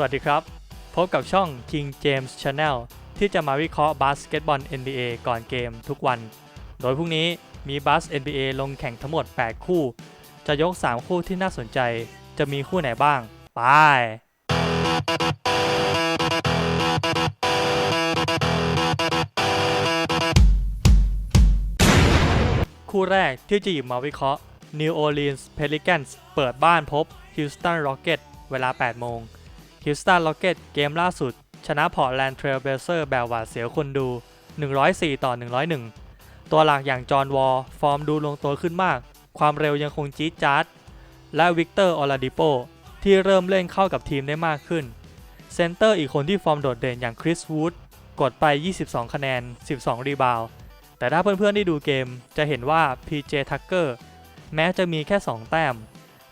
สวัสดีครับ พบกับช่อง King James Channel ที่จะมาวิเคราะห์บาสเกตบอล NBA ก่อนเกมทุกวัน โดยพรุ่งนี้มีบาส NBA ลงแข่งทั้งหมด 8 คู่ จะยก 3 คู่ที่น่าสนใจ จะมีคู่ไหนบ้าง ไป คู่แรกที่จะหยิบมาวิเคราะห์ New Orleans Pelicans เปิดบ้านพบ Houston Rockets เวลา 8 โมง Houston Rockets เกมล่าสุด ชนะ Portland Trail Blazers แบบหวาดเสียวคนดู 104 ต่อ 101 ตัวหลักอย่างจอห์นวอลฟอร์มดูลงตัวขึ้นมาก ความเร็วยังคงจี๊ดจ๊าดและวิกเตอร์ออลาดิโปที่เริ่มเล่นเข้ากับทีมได้มากขึ้น เซนเตอร์อีกคนที่ฟอร์มโดดเด่นอย่างคริสวูดกดไป 22 คะแนน 12 รีบาวด์แต่ถ้าเพื่อนๆได้ดูเกมจะเห็นว่า PJ Tucker แม้จะมีแค่ 2 แต้ม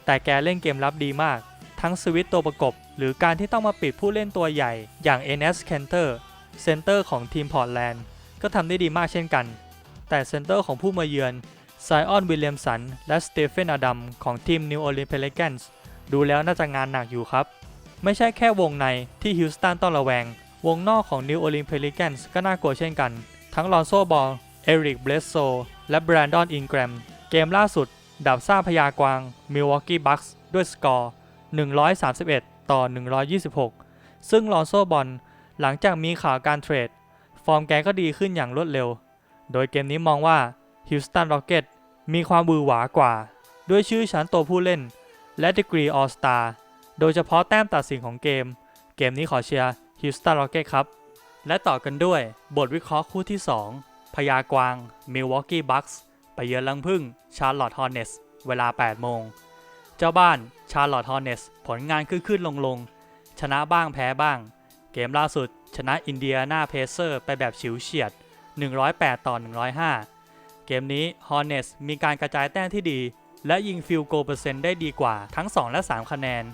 แต่แกเล่นเกมรับดีมาก ทั้งสวิตตัวประกบ หรือการที่ต้องมาปิดผู้เล่นตัวใหญ่อย่าง NS Cantor เซนเตอร์ของทีมพอร์ตแลนด์ก็ทำได้ดีมากเช่นกัน แต่เซนเตอร์ของผู้มาเยือนไซออนวิลเลียมสันและสเตเฟนอดัมของทีม New Orleans Pelicans ดูแล้วน่าจะงานหนักอยู่ครับ ไม่ใช่แค่วงในที่ฮิวสตันต้องระแวง วงนอกของ New Orleans Pelicans ก็น่ากลัวเช่นกัน ทั้งลอนโซบอล เอริกเบลโซและแบรนดอนอินแกรม เกมล่าสุด ดับซ่าพยากวาง Milwaukee Bucks ด้วยสกอร์ 131 ต่อ 126 ซึ่งลอนโซบอลหลังจากมีข่าวการเทรด ฟอร์มแกก็ดีขึ้นอย่างรวดเร็ว โดยเกมนี้มองว่าฮิวสตันร็อกเก็ตมีความบือหวากว่า ด้วยชื่อชั้นตัวผู้เล่น และดีกรีออสตาโดยเฉพาะแต้มตัดสินของเกม เกมนี้ขอเชียร์ฮิวสตันร็อกเก็ตครับ และต่อกันด้วยบทวิเคราะห์คู่ที่ 2 พยากวาง Milwaukee Bucks ไปเยือนลังพึ่ง Charlotte Hornets เวลา 8 โมง เจ้าบ้าน Charlotte Hornets ผลงานขึ้นขึ้นลงลง ชนะบ้างแพ้บ้าง เกมล่าสุด ชนะอินเดียนาเพเซอร์ไปแบบฉิวเฉียด 108 ต่อ 105 เกมนี้ Hornets มีการกระจายแต้มที่ดี และยิงฟิลโกเปอร์เซ็นต์ได้ดีกว่าทั้ง 2 และ 3 คะแนน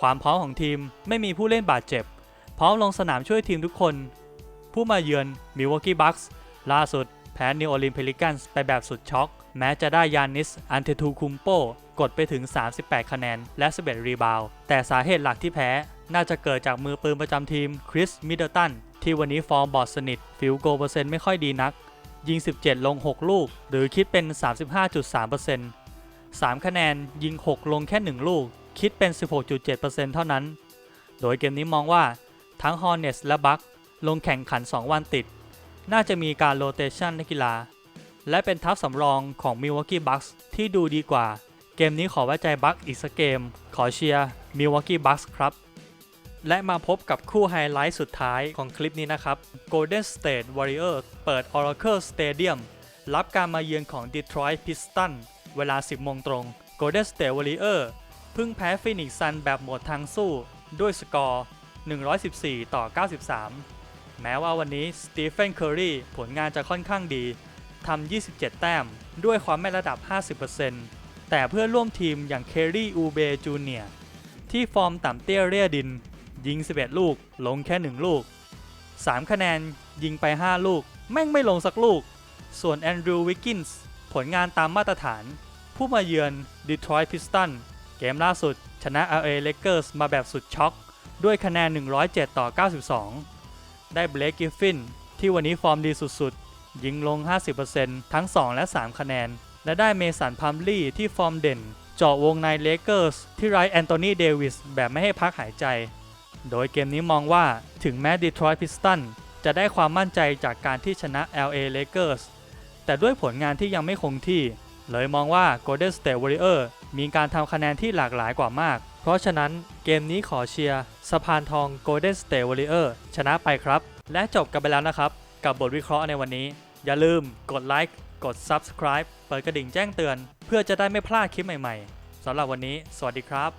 ความพร้อมของทีมไม่มีผู้เล่นบาดเจ็บ พร้อมลงสนามช่วยทีมทุกคน ผู้มาเยือน Milwaukee Bucks ล่าสุด แพ้ New Orleans Pelicans ไปแบบสุดช็อก แม้จะได้ยานิส อันเทตูคุมโป กดไปถึง 38 คะแนน และ 11 รีบาวด์แต่สาเหตุหลักที่แพ้ น่าจะเกิดจากมือปืนประจำทีมคริสมิดเดิลตันที่วันนี้ฟอร์มบอดสนิท ฟิลโกเปอร์เซ็นต์ไม่ค่อยดีนัก ยิง 17 ลง 6 ลูก หรือคิดเป็น 35.3% 3 คะแนนยิง 6 ลงแค่ 1 ลูก คิดเป็น 16.7%เท่านั้น โดยเกมนี้มองว่าทั้ง Hornets และ Bucks ลงแข่งขัน 2 วันติด น่าจะมีการโรเตชันนักกีฬา และเป็นทัพสำรองของ Milwaukee Bucks ที่ดูดีกว่า เกมนี้ขอไว้ใจบัคอีกสักเกม ขอเชียร์ Milwaukee Bucks ครับและมาพบกับคู่ไฮไลท์สุดท้ายของคลิปนี้นะครับ Golden State Warriors เปิด Oracle Stadium รับการมาเยือนของ Detroit Pistons เวลา 10 โมงตรง Golden State Warriors เพิ่งแพ้ Phoenix Suns แบบหมดทางสู้ด้วยสกอร์ 114 ต่อ 93 แม้ว่าวันนี้สตีเฟนเคอรีผลงานจะค่อนข้างดีทำ 27 แต้ม ด้วยความแม่นระดับ 50%แต่เพื่อนร่วมทีมอย่างเครีอูเบจูเนียที่ฟอร์มต่ำเตี้ยเรียดิน ยิง 11 ลูก ลงแค่ 1 ลูก 3 คะแนนยิงไป 5 ลูก แม่งไม่ลงสักลูก ส่วนแอนดรูว์วิกกินส์ผลงานตามมาตรฐาน ผู้มาเยือนดีทรอยต์พิสตันเกมล่าสุด ชนะ LA Lakers มาแบบสุดช็อก ด้วยคะแนน 107 ต่อ 92 ได้เบล k กิฟฟินที่วันนี้ฟอร์มดีสุดๆ ยิงลง 50%ทั้ง 2 และ 3 คะแนน และได้เมสันพัมลี่ที่ฟอร์มเด่นเจาะวงในเลเกอร์สที่ไร้แอนโทนีเดวิสแบบไม่ให้พักหายใจ โดยเกมนี้มองว่าถึงแม้ดีทรอยต์พิสตันจะได้ความมั่นใจจากการที่ชนะ LA Lakers แต่ด้วยผลงานที่ยังไม่คงที่ เลยมองว่า Golden State Warrior มีการทำคะแนนที่หลากหลายกว่ามาก เพราะฉะนั้นเกมนี้ขอเชียร์สะพานทอง Golden State Warrior ชนะไปครับ และจบกันไปแล้วนะครับ กับบทวิเคราะห์ในวันนี้ อย่าลืมกดไลค์กด Subscribe เปิดกระดิ่งแจ้งเตือน เพื่อจะได้ไม่พลาดคลิปใหม่ๆสำหรับวันนี้ สวัสดีครับ